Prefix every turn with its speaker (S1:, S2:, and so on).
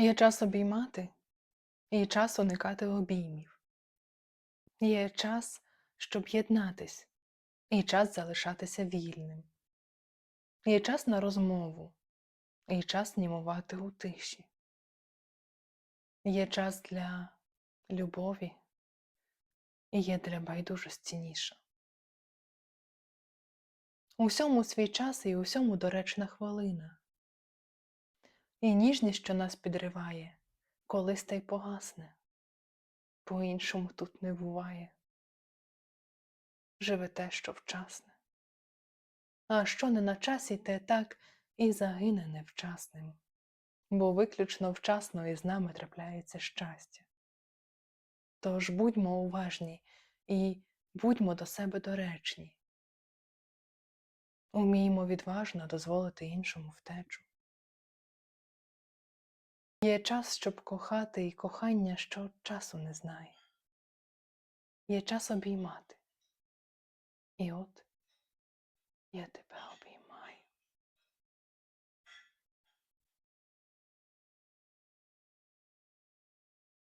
S1: Є час обіймати і час уникати обіймів. Є час, щоб єднатись, і час залишатися вільним. Є час на розмову, і час німувати у тиші. Є час для любові, і є для байдужості ніша. Усьому свій час і усьому доречна хвилина. І ніжність, що нас підриває, колись та й погасне, по-іншому тут не буває. Живе те, що вчасне. А що не на часі, те так і загине невчасним, бо виключно вчасно із нами трапляється щастя. Тож будьмо уважні і будьмо до себе доречні. Уміймо відважно дозволити іншому втечу. Є час, щоб кохати, і кохання, що часу не знає. Є час обіймати. І от я тебе